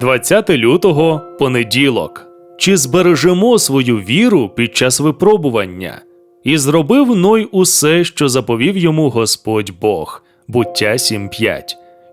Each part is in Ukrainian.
20 лютого понеділок. Чи збережемо свою віру під час випробування? І зробив Ной усе, що заповів йому Господь Бог. Буття 7.5.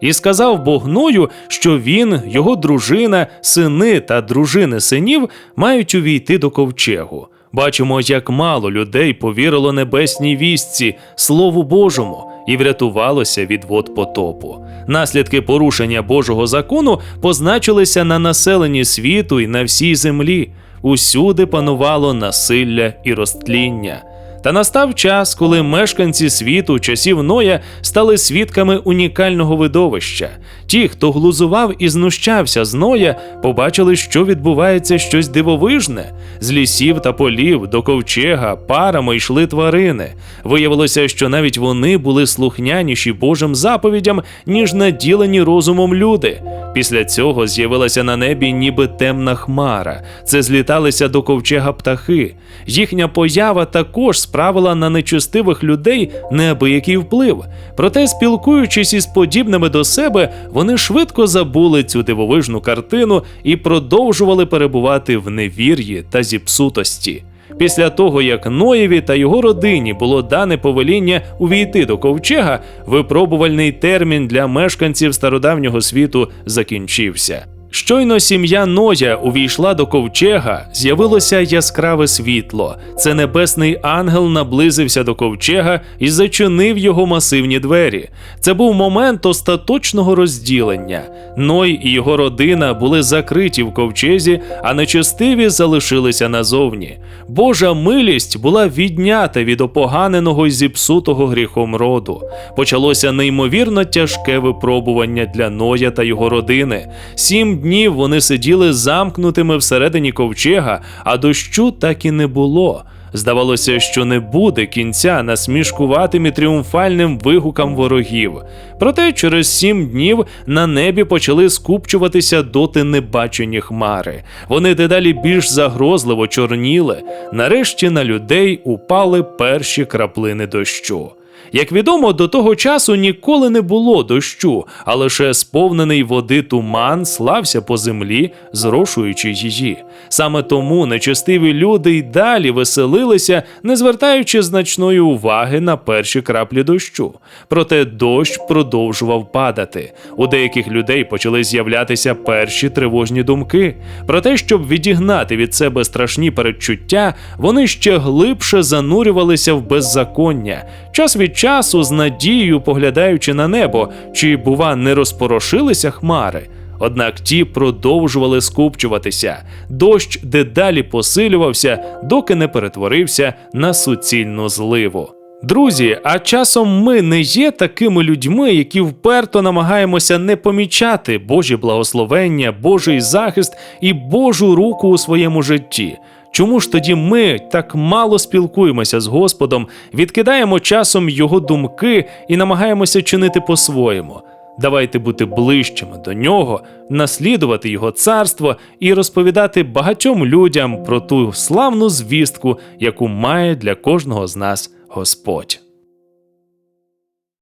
І сказав Бог Ною, що він, його дружина, сини та дружини синів мають увійти до ковчегу. Бачимо, як мало людей повірило небесній вістці, Слову Божому, і врятувалося від вод потопу. Наслідки порушення Божого закону позначилися на населенні світу і на всій землі. Усюди панувало насилля і розтління. Та настав час, коли мешканці світу часів Ноя стали свідками унікального видовища. Ті, хто глузував і знущався з Ноя, побачили, що відбувається щось дивовижне. З лісів та полів до ковчега парами йшли тварини. Виявилося, що навіть вони були слухняніші Божим заповідям, ніж наділені розумом люди. Після цього з'явилася на небі ніби темна хмара. Це зліталися до ковчега птахи. Їхня поява також справила на нечестивих людей неабиякий вплив. Проте, спілкуючись із подібними до себе, вони швидко забули цю дивовижну картину і продовжували перебувати в невір'ї та зіпсутості. Після того, як Ноєві та його родині було дане повеління увійти до ковчега, випробувальний термін для мешканців стародавнього світу закінчився. Щойно сім'я Ноя увійшла до ковчега, з'явилося яскраве світло. Це небесний ангел наблизився до ковчега і зачинив його масивні двері. Це був момент остаточного розділення. Ной і його родина були закриті в ковчезі, а нечестиві залишилися назовні. Божа милість була віднята від опоганеного й зіпсутого гріхом роду. Почалося неймовірно тяжке випробування для Ноя та його родини. Сім днів вони сиділи замкнутими всередині ковчега, а дощу так і не було. Здавалося, що не буде кінця насмішкуватим і тріумфальним вигукам ворогів. Проте через сім днів на небі почали скупчуватися доти небачені хмари. Вони дедалі більш загрозливо чорніли. Нарешті на людей упали перші краплини дощу. Як відомо, до того часу ніколи не було дощу, а лише сповнений води туман слався по землі, зрошуючи її. Саме тому нечестиві люди й далі веселилися, не звертаючи значної уваги на перші краплі дощу. Проте дощ продовжував падати. У деяких людей почали з'являтися перші тривожні думки. Про те, щоб відігнати від себе страшні передчуття, вони ще глибше занурювалися в беззаконня. Час від часу з надією поглядаючи на небо, чи, бува, не розпорошилися хмари. Однак ті продовжували скупчуватися. Дощ дедалі посилювався, доки не перетворився на суцільну зливу. Друзі, а часом ми не є такими людьми, які вперто намагаємося не помічати Божі благословення, Божий захист і Божу руку у своєму житті. Чому ж тоді ми так мало спілкуємося з Господом, відкидаємо часом його думки і намагаємося чинити по-своєму? Давайте бути ближчими до нього, наслідувати його царство і розповідати багатьом людям про ту славну звістку, яку має для кожного з нас Господь.